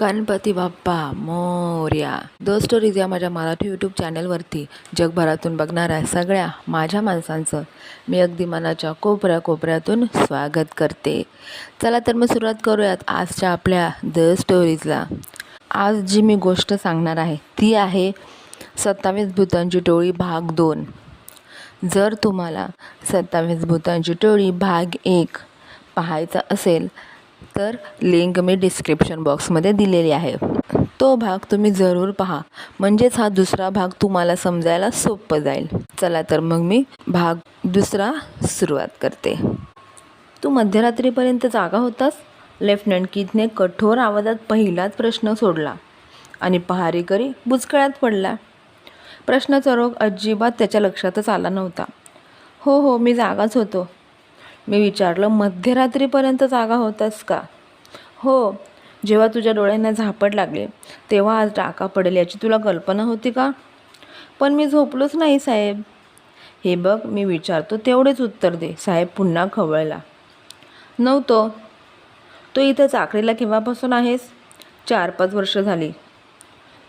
Ganpati Bappa Morya. The stories या माझ्या Marathi YouTube चॅनलवरती जगभरातून बघणाऱ्या सगळ्या माझ्या माणसांचं. मी अगदी मनाच्या कोपऱ्या कोपऱ्यातून स्वागत करते. चला तर मग सुरुवात करूयात आजच्या आपल्या द स्टोरीजला आज जी मी गोष्ट सांगणार आहे ती आहे सत्तावीस भूतांची टोळी भाग दोन. जर तुम्हाला सत्तावीस भूतांची टोळी भाग एक पाहायचा असेल तर लिंक मी डिस्क्रिप्शन बॉक्समध्ये दिलेली आहे. तो भाग तुम्ही जरूर पहा. म्हणजेच हा दुसरा भाग तुम्हाला समजायला सोपं जाईल. चला तर मग मी भाग दुसरा सुरुवात करते. तू मध्यरात्रीपर्यंत जागा होतास? लेफ्टनंट कीथने कठोर आवाजात पहिलाच प्रश्न सोडला आणि पहारेकरी बुचकळ्यात पडला. प्रश्नाचा रोग अजिबात त्याच्या लक्षातच आला नव्हता. हो हो मी जागाच होतो. मी विचारलं मध्यरात्रीपर्यंत जागा होतास का? हो जेव्हा तुझ्या डोळ्यांना झापड लागले तेव्हा आज टाका पडेल याची तुला कल्पना होती का? पण मी झोपलोच नाही साहेब. हे बघ मी विचारतो तेवढेच उत्तर दे साहेब पुन्हा खवळला. नव्हतो. तो इथं चाकरीला केव्हापासून आहेस? चार पाच वर्ष झाली.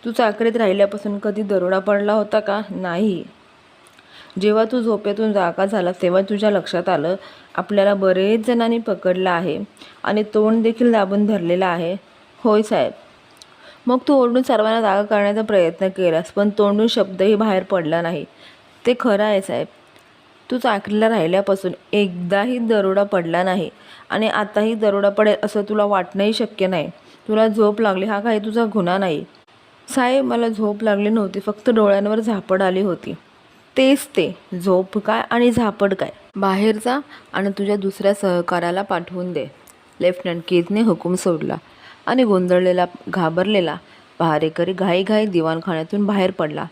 तू चाकरीत राहिल्यापासून कधी दरोडा पडला होता का? नाही. जेव्हा तू झोपेतून जागा झालास तेव्हा तुझ्या लक्षात आलं आपल्याला बरेच जणांनी पकडलं आहे आणि तोंड देखील दाबून धरलेलं आहे. होय साहेब. मग तू ओरडून सर्वांना जागा करण्याचा प्रयत्न केलास पण तोंडून शब्दही बाहेर पडला नाही. ते खरं आहे साहेब. तू चाकरीला राहिल्यापासून एकदाही दरोडा पडला नाही आणि आताही दरोडा पडेल असं तुला वाटणंही शक्य नाही. तुला झोप लागली हा काही तुझा गुन्हा नाही. साहेब मला झोप लागली नव्हती फक्त डोळ्यांवर झापड आली होती. तेच ते झोप काय आणि झापड काय. बाहेर जा आणि तुझ्या दुसऱ्या सहकाराला पाठवून दे. लेफ्टनंट कीजने हुकूम सोडला आणि गोंधळलेला घाबरलेला पहारेकरी घाईघाई दिवाणखान्यातून बाहेर पडला.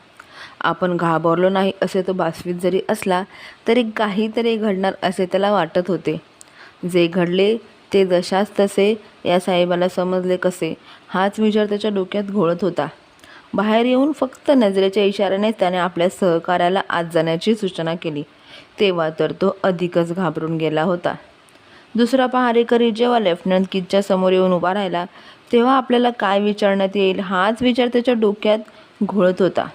आपण घाबरलो नाही असे तो बासवीत जरी असला तरी काहीतरी घडणार असे त्याला वाटत होते. जे घडले ते जशाच तसे या साहेबाला समजले कसे हाच विचार त्याच्या डोक्यात घोळत होता. बाहेर येऊन फक्त नजरेच्या इशाऱ्याने त्याने आपल्या सहकार्याला आत जाण्याची सूचना केली. तेव्हा तर तो अधिकच घाबरून गेला होता. दुसरा पहारेकरी जेव्हा लेफ्टनंट किटच्या समोर येऊन उभा राहिला तेव्हा आपल्याला काय विचारण्यात येईल हाच विचार त्याच्या डोक्यात घोळत होता.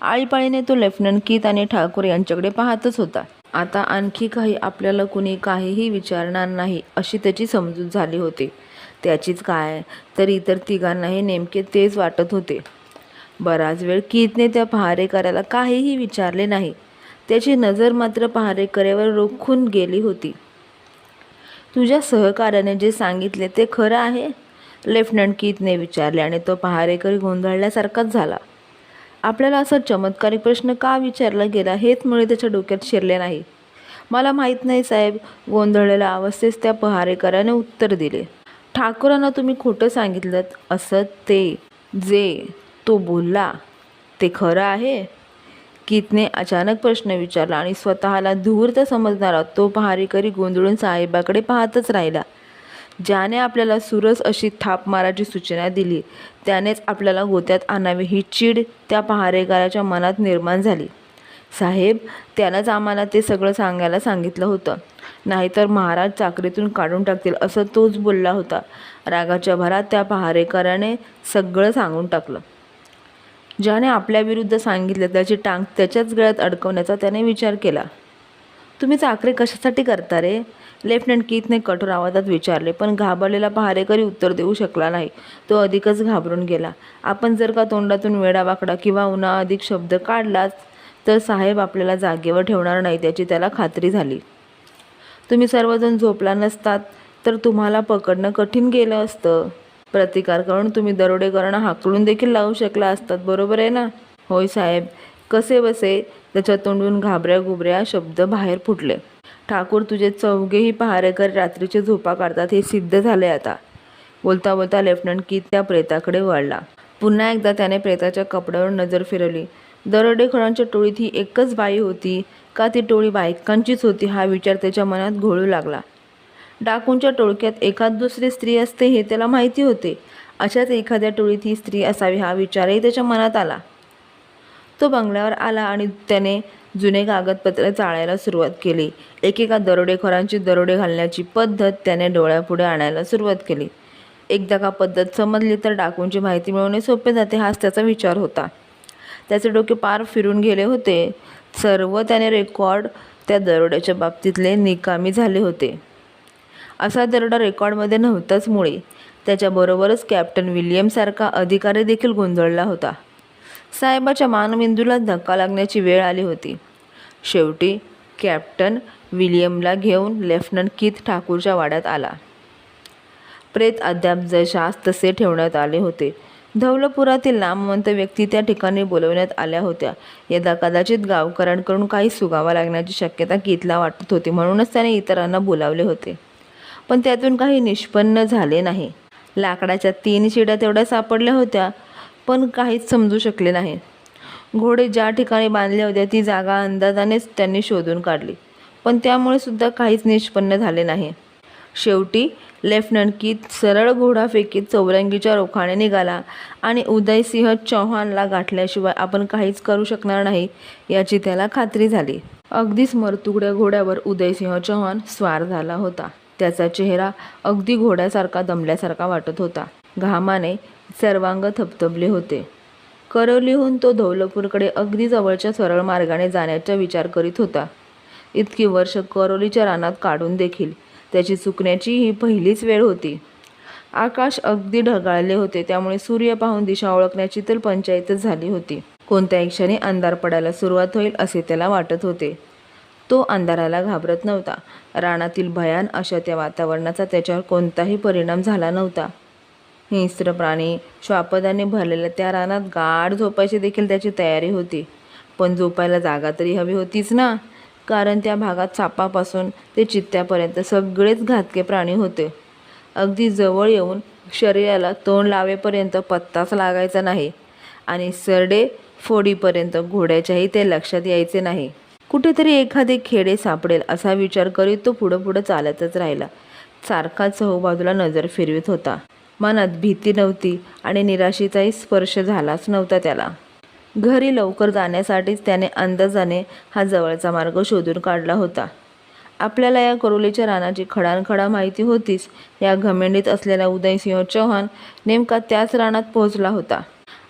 आळीपाळीने तो लेफ्टनंट कीत आणि ठाकूर यांच्याकडे पाहतच होता. आता आणखी काही आपल्याला कुणी काहीही विचारणार नाही अशी त्याची समजूत झाली होती. त्याचीच काय तर इतर तिघांनाही नेमके तेच वाटत होते. बराच वेळ कीतने त्या पहारेकऱ्याला काहीही विचारले नाही. त्याची नजर मात्र पहारेकऱ्यावर रोखून गेली होती. तुझ्या सहकार्याने जे सांगितले ते खरं आहे? लेफ्टनंट कीतने विचारले आणि तो पहारेकरी गोंधळल्यासारखाच झाला. आपल्याला असा चमत्कारी प्रश्न का विचारला गेला हेच मुळे त्याच्या डोक्यात शिरले नाही. मला माहीत नाही साहेब गोंधळलेल्या अवस्थेस त्या पहारेकराने उत्तर दिले. ठाकूरांना तुम्ही खोटं सांगितलं असं ते जे तो बोलला ते खरं आहे? कीतने अचानक प्रश्न विचारला आणि स्वतःला धूर्त समजणारा तो पहारेकरी गोंधळून साहेबाकडे पाहतच राहिला. ज्याने आपल्याला सुरस अशी थाप मारायची सूचना दिली त्यानेच आपल्याला गोत्यात आणावे ही चीड त्या पहारेकराच्या मनात निर्माण झाली. साहेब त्यानंच आम्हाला ते सगळं सांगायला सांगितलं होतं. नाहीतर महाराज चाकरीतून काढून टाकतील असं तोच बोलला होता. रागाच्या भरात त्या पहारेकराने सगळं सांगून टाकलं. ज्याने आपल्याविरुद्ध सांगितलं त्याची टांग त्याच्याच गळ्यात अडकवण्याचा त्याने विचार केला. तुम्ही चाकरी कशासाठी करता रे? लेफ्टनंट कीथने कठोर आवाजात विचारले पण घाबरलेला पहारेकरी उत्तर देऊ शकला नाही. तो अधिकच घाबरून गेला. आपण जर का तोंडातून वेडावाकडा किंवा उन्हा अधिक शब्द काढलाच तर साहेब आपल्याला जागेवर ठेवणार नाही त्याची त्याला खात्री झाली. तुम्ही सर्वजण झोपला नसतात तर तुम्हाला पकडणं कठीण गेलं असतं. प्रतिकार करून तुम्ही दरोडेकरांना हाकलून देखील लावू शकला असतात. बरोबर आहे ना? होय साहेब. कसे बसे? त्याच्या तोंडून घाबऱ्या गुबऱ्या शब्द बाहेर फुटले. ठाकूर तुझे चौघेही पहारेकर रात्रीचे झोपा काढतात हे सिद्ध झाले आता. बोलता बोलता लेफ्टनंट की त्या प्रेताकडे वळला. पुन्हा एकदा त्याने प्रेताच्या कपड्यावर नजर फिरवली. दरोडेखोरांच्या टोळीत ही एकच बाई होती? का ती टोळी बायकांचीच होती? हा विचार त्याच्या मनात घोळू लागला. डाकूंच्या टोळक्यात एखाद दुसरी स्त्री असते हे त्याला माहिती होते. अशाच एखाद्या टोळीत ही स्त्री असावी हा विचारही त्याच्या मनात आला. तो बंगल्यावर आला आणि त्याने जुने कागदपत्रे चाळायला सुरुवात केली. एकेका दरोडेखोरांची दरोडे घालण्याची पद्धत त्याने डोळ्यापुढे आणायला सुरुवात केली. एकदा का पद्धत समजली तर डाकूंची माहिती मिळवणे सोपे जाते हाच त्याचा विचार होता. त्याचे डोके पार फिरून गेले होते. सर्व त्याने रेकॉर्ड त्या दरोड्याच्या बाबतीतले निकामी झाले होते. असा दरोडा रेकॉर्डमध्ये नव्हताच मुळे. त्याच्याबरोबरच कॅप्टन विलियमसारखा अधिकारी देखील गोंधळला होता. साहेबाच्या मानबिंदूला धक्का लागण्याची वेळ आली होती. शेवटी कॅप्टन विलियमला घेऊन लेफ्टनंट किथ ठाकूरच्या वाड्यात आला. प्रेत अद्याप जशास तसे ठेवण्यात आले होते. धवलपुरातील नामवंत व्यक्ती त्या ठिकाणी बोलवण्यात आल्या होत्या. यदा कदाचित गावकऱ्यांकडून काही सुगावा लागण्याची शक्यता कितला वाटत होती म्हणूनच त्याने इतरांना बोलावले होते. पण त्यातून काही निष्पन्न झाले नाही. लाकडाच्या तीन शिड्या तेवढ्या सापडल्या होत्या पण काहीच समजू शकले नाही. घोडे ज्या ठिकाणी बांधले होते ती जागा अंदाजानेच त्यांनी शोधून काढली. पण त्यामुळे सुद्धा काहीच निष्पन्न झाले नाही. शेवटी लेफ्टनंट कीत सरळ घोडा फेकीत चौरंगीच्या रोखाने निघाला आणि उदयसिंह चौहानला गाठल्याशिवाय आपण काहीच करू शकणार नाही याची त्याला खात्री झाली. अगदीच मरतुगड्या घोड्यावर उदयसिंह चौहान स्वार झाला होता. त्याचा चेहरा अगदी घोड्यासारखा दमल्यासारखा वाटत होता. घामाने सर्वांग थपथपले होते. करवलीहून तो धौलपूरकडे अगदी जवळच्या सरळ मार्गाने जाण्याचा विचार करीत होता. इतकी वर्ष करवलीच्या रानात काढून देखील त्याची चुकण्याची ही पहिलीच वेळ होती. आकाश अगदी ढगाळले होते त्यामुळे सूर्य पाहून दिशा ओळखण्याची तर पंचायतच झाली होती. कोणत्याही क्षणी अंधार पडायला सुरुवात होईल असे त्याला वाटत होते. तो अंधाराला घाबरत नव्हता. रानातील भयान अशा त्या वातावरणाचा त्याच्यावर कोणताही परिणाम झाला नव्हता. हिंस्त्र प्राणी श्वापदाने भरलेल्या त्या रानात गाढ झोपायची देखील त्याची तयारी होती. पण झोपायला जागा तरी हवी होतीच ना? कारण त्या भागात सापापासून ते चित्त्यापर्यंत सगळेच घातके प्राणी होते. अगदी जवळ येऊन शरीराला तोंड लावेपर्यंत पत्ताच लागायचा नाही आणि सरडे फोडीपर्यंत घोड्याच्याही ते लक्षात यायचे नाही. कुठेतरी एखादे खेडे सापडेल असा विचार करीत तो पुढं पुढं चालतच राहिला. सारखा चहूबाजूला नजर फिरवीत होता. मनात भीती नव्हती आणि निराशेचाही स्पर्श झालाच नव्हता त्याला. घरी लवकर जाण्यासाठीच त्याने अंदाजाने हा जवळचा मार्ग शोधून काढला होता. आपल्याला या करोलीच्या रानाची खडानखडा माहिती होतीच. या घमेंडीत असलेला उदयसिंह चौहान नेमका त्याच रानात पोहोचला होता.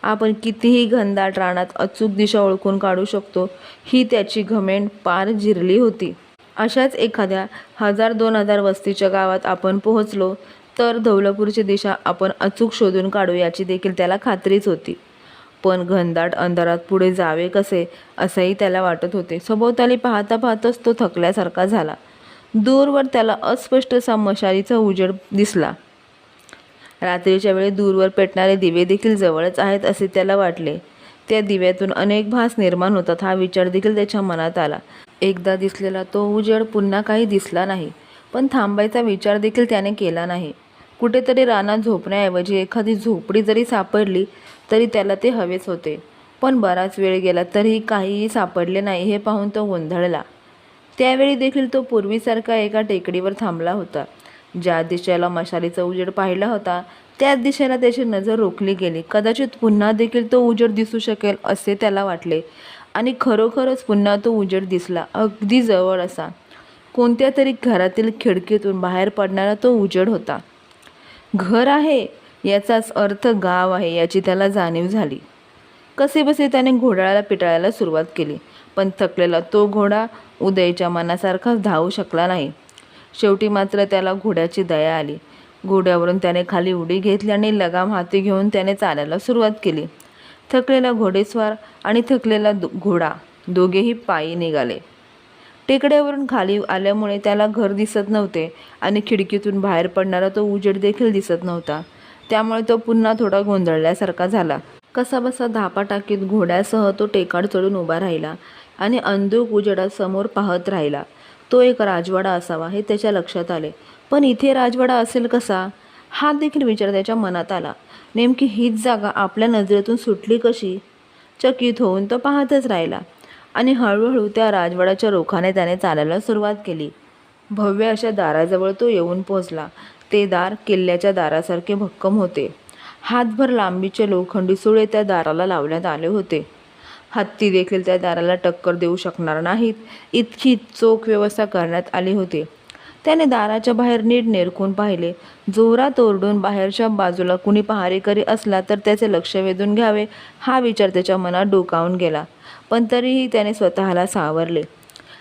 आपण कितीही घनदाट रानात अचूक दिशा ओळखून काढू शकतो ही त्याची घमेंड पार जिरली होती. अशाच एखाद्या हजार दोन हजार वस्तीच्या गावात आपण पोहोचलो तर धौलपूरची दिशा आपण अचूक शोधून काढू याची देखील त्याला खात्रीच होती. पण घनदाट अंधारात पुढे जावे कसे असंही त्याला वाटत होते. सभोवताली पाहता पाहताच तो थकल्यासारखा झाला. दूरवर त्याला अस्पष्टसा मशालीचा उजेड दिसला. रात्रीच्या वेळी दूरवर पेटणारे दिवे देखील जवळच आहेत असे त्याला वाटले. त्या दिव्यातून अनेक भास निर्माण होतात हा विचार देखील त्याच्या मनात आला. एकदा दिसलेला तो उजेड पुन्हा काही दिसला नाही पण थांबायचा विचार देखील त्याने केला नाही. कुठेतरी रानात झोपण्याऐवजी एखादी झोपडी जरी सापडली तरी त्याला ते हवेच होते पण बराच वेळ गेला तरीही काहीही सापडले नाही हे पाहून तो गोंधळला. त्यावेळी देखील तो पूर्वीसारखा एका टेकडीवर थांबला होता. ज्या दिशेला मशालीचा उजेड पाहिला होता त्याच दिशेला त्याची नजर रोखली गेली. कदाचित पुन्हा देखील तो उजेड दिसू शकेल असे त्याला वाटले. आणि खरोखरच पुन्हा तो उजेड दिसला अगदी जवळ असा. कोणत्या तरी घरातील खिडकीतून बाहेर पडणारा तो उजेड होता. घर आहे याचाच अर्थ गाव आहे याची त्याला जाणीव झाली. कसेबसे त्याने घोडाळ्याला पिटाळायला सुरुवात केली. पण थकलेला तो घोडा उदयच्या मनासारखाच धावू शकला नाही. शेवटी मात्र त्याला घोड्याची दया आली. घोड्यावरून त्याने खाली उडी घेतली आणि लगाम हाती घेऊन त्याने चालायला सुरुवात केली. थकलेला घोडेस्वार आणि थकलेला दो- घोडा दोघेही पायी निघाले. टेकड्यावरून खाली आल्यामुळे त्याला घर दिसत नव्हते आणि खिडकीतून बाहेर पडणारा तो उजेड देखील दिसत नव्हता. त्यामुळे तो पुन्हा थोडा गोंधळल्यासारखा झाला. कसाबसा धापा टाकीत घोड्यासह तो टेकाड चढून उभा राहिला आणि अंधूक उजेडासमोर पाहत राहिला. तो एक राजवाडा असावा हे त्याच्या लक्षात आले. पण इथे राजवाडा असेल कसा? हा देखील विचार त्याच्या मनात आला. नेमकी हीच जागा आपल्या नजरेतून सुटली कशी? चकित होऊन तो पाहतच राहिला आणि हळूहळू त्या राजवाड्याच्या रोखाने त्याने चालायला सुरुवात केली. भव्य अशा दाराजवळ तो येऊन पोहोचला. ते दार किल्ल्याच्या दारासारखे भक्कम होते. हातभर लांबीचे लोखंडी सुळे त्या दाराला लावण्यात आले होते. हत्ती देखील त्या दाराला टक्कर देऊ शकणार नाहीत. इतकी चोख व्यवस्था करण्यात आली होती. त्याने दाराच्या बाहेर नीट नेरकून पाहिले. जोरात ओरडून बाहेरच्या बाजूला कुणी पहारेकरी असला तर त्याचे लक्ष वेधून घ्यावे हा विचार त्याच्या मनात डोकावून गेला. पण तरीही त्याने स्वतःला सावरले.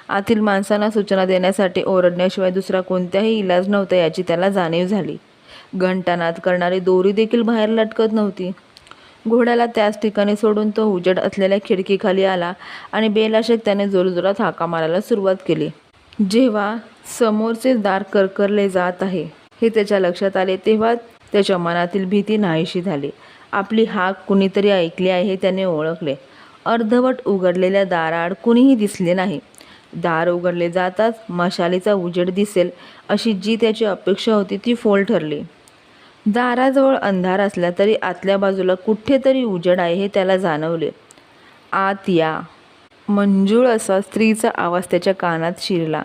आतील माणसांना सूचना देण्यासाठी ओरडण्याशिवाय दुसरा कोणताही इलाज नव्हता याची त्याला जाणीव झाली. घंटानाद करणारी दोरी देखील बाहेर लटकत नव्हती. घोड्याला त्याच ठिकाणी सोडून तो उजेड असलेल्या खिडकीखाली आला आणि बेलाशक त्याने जोरजोरात हाका मारायला सुरुवात केली. जेव्हा समोरचे दार करकरले जात आहे हे त्याच्या लक्षात आले तेव्हा त्याच्या मनातील भीती नाहीशी झाली. आपली हाक कुणीतरी ऐकली आहे हे त्याने ओळखले. अर्धवट उघडलेल्या दाराआड कुणीही दिसले नाही. दार उघडले जाताच मशालीचा उजेड दिसेल अशी जी त्याची अपेक्षा होती ती फोल ठरली. दाराजवळ अंधार असला तरी आतल्या बाजूला कुठेतरी उजेड आहे हे त्याला जाणवले. आत या. मंजूळ असा स्त्रीचा आवाज त्याच्या कानात शिरला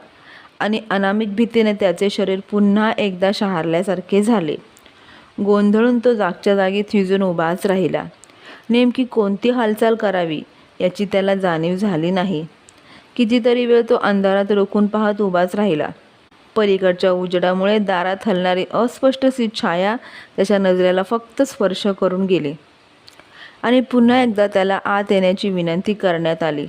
आणि अनामिक भीतीने त्याचे शरीर पुन्हा एकदा शहारल्यासारखे झाले. गोंधळून तो जागच्या जागी थिजून उभाच राहिला. नेमकी कोणती हालचाल करावी याची त्याला जाणीव झाली नाही. कितीतरी वेळ तो अंधारात रोखून पाहत उभाच राहिला. पलीकडच्या उजेडामुळे दारात हलणारी अस्पष्टशी छाया त्याच्या नजरेला फक्त स्पर्श करून गेली. आणि पुन्हा एकदा त्याला आत येण्याची विनंती करण्यात आली.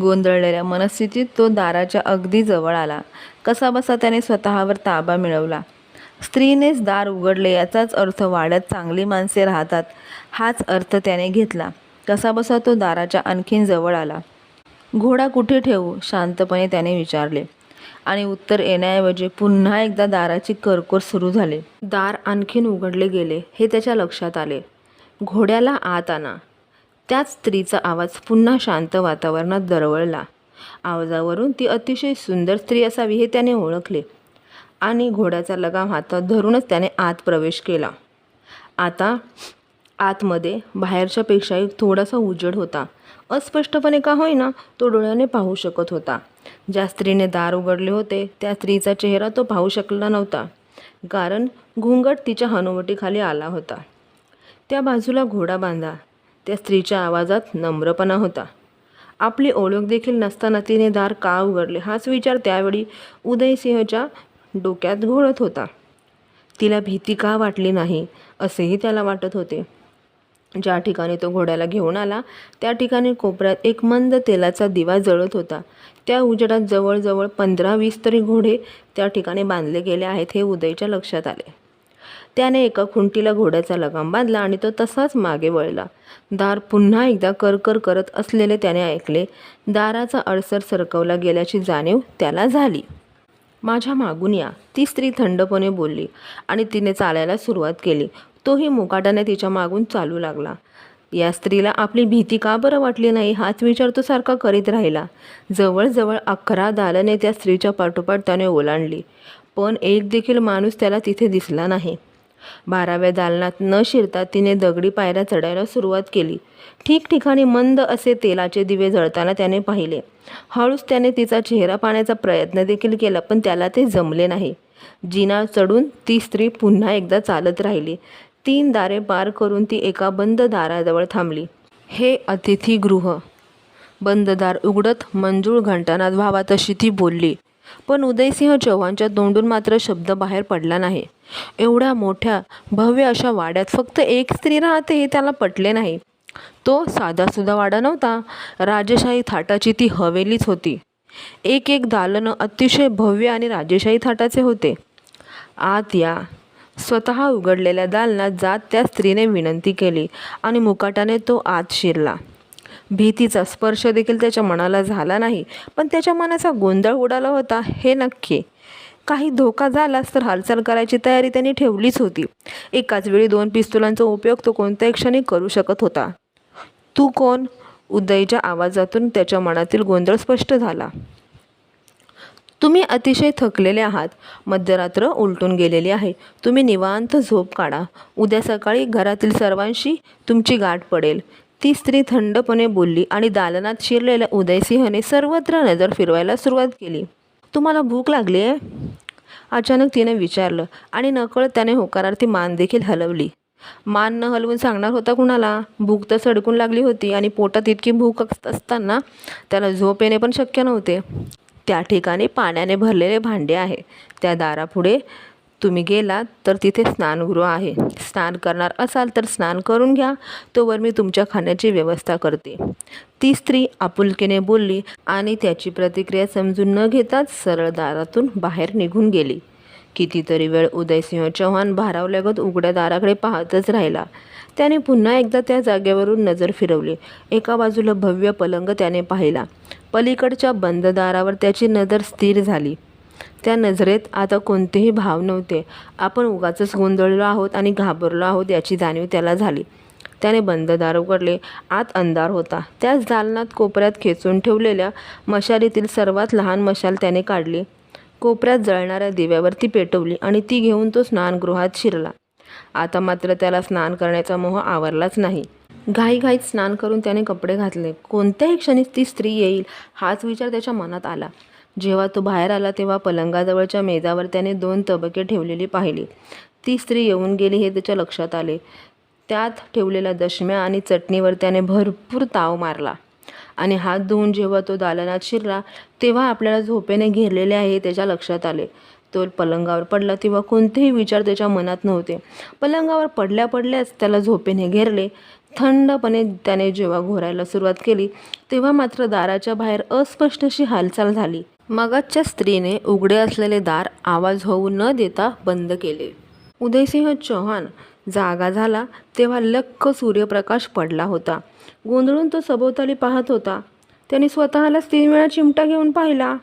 गोंधळलेल्या मनस्थितीत तो दाराच्या अगदी जवळ आला. कसाबसा त्याने स्वतःवर ताबा मिळवला. स्त्रीनेच दार उघडले याचाच अर्थ वाड्यात चांगली माणसे राहतात हाच अर्थ त्याने घेतला. कसाबसा तो दाराच्या आणखीन जवळ आला. घोडा कुठे ठेवू? शांतपणे त्याने विचारले. आणि उत्तर येण्याऐवजी पुन्हा एकदा दाराची करकोर सुरू झाली. दार आणखीन उघडले गेले हे त्याच्या लक्षात आले. घोड्याला आत आणा. त्याच स्त्रीचा आवाज पुन्हा शांत वातावरणात दरवळला. आवाजावरून ती अतिशय सुंदर स्त्री असावी हे त्याने ओळखले. आणि घोड्याचा लगाम हातात धरूनच त्याने आत प्रवेश केला. आता आतमध्ये बाहेरच्यापेक्षाही थोडासा उजेड होता. अस्पष्टपणे का होईना तो डोळ्याने पाहू शकत होता. ज्या स्त्रीने दार उघडले होते त्या स्त्रीचा चेहरा तो पाहू शकला नव्हता. कारण घुंगट तिच्या हनुवटीखाली आला होता. त्या बाजूला घोडा बांधा त्या स्त्रीच्या आवाजात नम्रपणा होता. आपली ओळख देखील नसताना तिने दार का उघडले हाच विचार त्यावेळी उदयसिंहच्या डोक्यात घोळत होता. तिला भीती का वाटली नाही असेही त्याला वाटत होते. ज्या ठिकाणी तो घोड्याला घेऊन आला त्या ठिकाणी कोपऱ्यात एक मंद तेलाचा दिवा जळत होता. त्या उजेडात जवळजवळ पंधरा वीस तरी घोडे त्या ठिकाणी बांधले गेले आहेत हे उदयच्या लक्षात आले. त्याने एका खुंटीला घोड्याचा लगाम बांधला आणि तो तसाच मागे वळला. दार पुन्हा एकदा करकर करत असलेले त्याने ऐकले दाराचा अडसर सरकवला गेल्याची जाणीव त्याला झाली. माझ्या मागून या ती स्त्री थंडपणे बोलली आणि तिने चालायला सुरुवात केली. तोही मुकाटाने तिच्या मागून चालू लागला. या स्त्रीला आपली भीती का बरं वाटली नाही हाच विचार तो सारखा करीत राहिला. जवळजवळ अकरा दालने त्या स्त्रीच्या पाठोपाठ त्याने ओलांडली. पण एक देखील माणूस त्याला तिथे दिसला नाही. बाराव्या दालनात न शिरता तिने दगडी पायऱ्या चढायला सुरुवात केली. ठिकठिकाणी मंद असे तेलाचे दिवे जळताना त्याने पाहिले. हळूच त्याने तिचा चेहरा पाहण्याचा प्रयत्न देखील केला पण त्याला ते जमले नाही. जिना चढून ती स्त्री पुन्हा एकदा चालत राहिली. तीन दारे पार करून ती एका बंद दाराजवळ थांबली. हे अतिथीगृह. बंद दार उघडत मंजूळ घंटानाद व्हावा तशी ती बोलली. पण उदयसिंह चव्हाणच्या तोंडून मात्र शब्द बाहेर पडला नाही. एवढ्या मोठ्या भव्य अशा वाड्यात फक्त एक स्त्री राहते हे त्याला पटले नाही. तो साधासुद्धा वाडा नव्हता. राजेशाही थाटाची ती हवेलीच होती. एक एक दालनं अतिशय भव्य आणि राजेशाही थाटाचे होते. आत या. स्वतः उघडलेल्या दालनात जात त्या स्त्रीने विनंती केली आणि मुकाटाने तो आत शिरला. भीतीचा स्पर्श देखील त्याच्या मनाला झाला नाही पण त्याच्या मनाचा गोंधळ उडाला होता हे नक्की. काही धोका झालास तर हालचाल करायची तयारी त्यांनी ठेवलीच होती. एकाच वेळी दोन पिस्तुलांचा उपयोग तो कोणत्याही क्षणी करू शकत होता. तू कोण? उदयच्या आवाजातून त्याच्या मनातील गोंधळ स्पष्ट झाला. तुम्ही अतिशय थकलेले आहात. मध्यरात्र उलटून गेलेली आहे. तुम्ही निवांत झोप काढा. उद्या सकाळी घरातील सर्वांशी तुमची गाठ पडेल. ती स्त्री थंडपणे बोलली आणि दालनात शिरलेल्या उदयसिंहने सर्वत्र नजर फिरवायला सुरुवात केली. तुम्हाला भूक लागली आहे? अचानक तिने विचारलं आणि नकळत त्याने होकारार्थी मान देखील हलवली. मान न हलवून सांगणार होता कुणाला? भूक तर सडकून लागली होती आणि पोटात इतकी भूक अस- असताना त्याला झोप येणे पण शक्य नव्हते. त्या ठिकाणी पाण्याने भरलेले भांडे आहे. त्या दारापुढे तुम्ही गेलात तर तिथे स्नानगृह आहे. स्नान करणार असाल तर स्नान करून घ्या. तोवर मी तुमच्या खाण्याची व्यवस्था करते. ती स्त्री आपुलकीने बोलली आणि त्याची प्रतिक्रिया समजून न घेताच सरळ दारातून बाहेर निघून गेली. कितीतरी वेळ उदयसिंह चव्हाण भारावल्यागत उघड्या दाराकडे पाहतच राहिला. त्याने पुन्हा एकदा त्या जागेवरून नजर फिरवली. एका बाजूला भव्य पलंग त्याने पाहिला. पलीकडच्या बंद दारावर त्याची नजर स्थिर झाली. त्या नजरेत आता कोणतेही भाव नव्हते. आपण उगाचच गोंधळलो आहोत आणि घाबरलो आहोत याची जाणीव त्याला झाली. त्याने बंद दार उघडले. आत अंधार होता. त्याच दालनात कोपऱ्यात खेचून ठेवलेल्या मशालीतील सर्वात लहान मशाल त्याने काढली. कोपऱ्यात जळणाऱ्या दिव्यावरती पेटवली आणि ती घेऊन तो स्नानगृहात शिरला. आता मात्र त्याला स्नान करण्याचा मोह आवरलाच नाही. घाईघाईत स्नान करून त्याने कपडे घातले. कोणत्याही क्षणी ती स्त्री येईल हाच विचार त्याच्या मनात आला. जेव्हा तो बाहेर आला तेव्हा पलंगाजवळच्या मेजावर त्याने दोन तबके ठेवलेली पाहिली. ती स्त्री येऊन गेली हे त्याच्या लक्षात आले. त्यात ठेवलेल्या दशम्या आणि चटणीवर त्याने भरपूर ताव मारला. आणि हात धुवून जेव्हा तो दालनात शिरला तेव्हा आपल्याला झोपेने घेरलेले आहे त्याच्या लक्षात आले. तो पलंगावर पडला तेव्हा कोणतेही विचार त्याच्या मनात नव्हते. पलंगावर पडल्या पडल्याच त्याला झोपेने घेरले. थंडपणे त्याने जेव्हा घोरायला सुरुवात केली तेव्हा मात्र दाराच्या बाहेर अस्पष्ट अशी हालचाल झाली. मगाच्या स्त्रीने उघडे असलेले दार आवाज होऊ न देता बंद केले. उदयसिंह चौहान जागा झाला तेव्हा लक्क सूर्यप्रकाश पडला होता. गोंधळून तो सभोवताली पाहत होता. त्याने स्वतःलाच तीन वेळा चिमटा घेऊन पाहिला.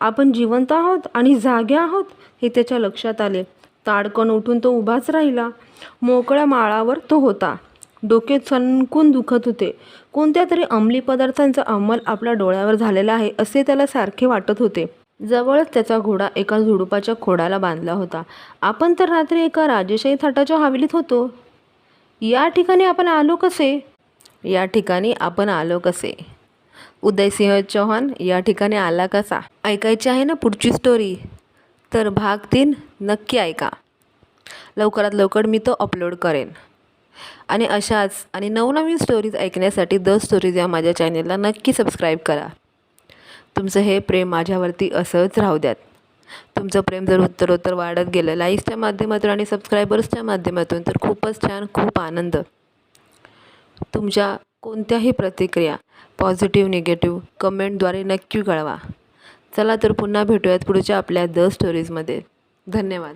आपण जिवंत आहोत आणि जागे आहोत हे त्याच्या लक्षात आले. ताडकन उठून तो उभाच राहिला. मोकळ्या माळावर तो होता. डोके सणकून दुखत होते. कोणत्या तरी अंमली पदार्थांचा अंमल आपल्या डोळ्यावर झालेला आहे असे त्याला सारखे वाटत होते. जवळच त्याचा घोडा एका झुडुपाच्या खोडाला बांधला होता. आपण तर रात्री एका राजेशाही थाटाच्या हवेलीत होतो. या ठिकाणी आपण आलो कसे? या ठिकाणी आपण आलो कसे? उदयसिंह चौहान या ठिकाणी आला कसा? ऐकायची आहे ना पुढची स्टोरी तर भाग तीन नक्की ऐका. लवकरात लवकर मी तो अपलोड करेन. आणि अशाच आणि नवनवीन स्टोरीज ऐकण्यासाठी द स्टोरीज या माझ्या चॅनेलला नक्की सबस्क्राईब करा. तुमचं हे प्रेम माझ्यावरती असंच राहू द्यात. तुमचं प्रेम जर उत्तरोत्तर वाढत गेलं लाईक्सच्या माध्यमातून आणि सबस्क्रायबर्सच्या माध्यमातून तर खूपच छान खूप आनंद. तुमच्या कोणत्याही प्रतिक्रिया पॉझिटिव्ह निगेटिव्ह कमेंटद्वारे नक्की कळवा. चला तर पुन्हा भेटूयात पुढच्या आपल्या द स्टोरीजमध्ये धन्यवाद.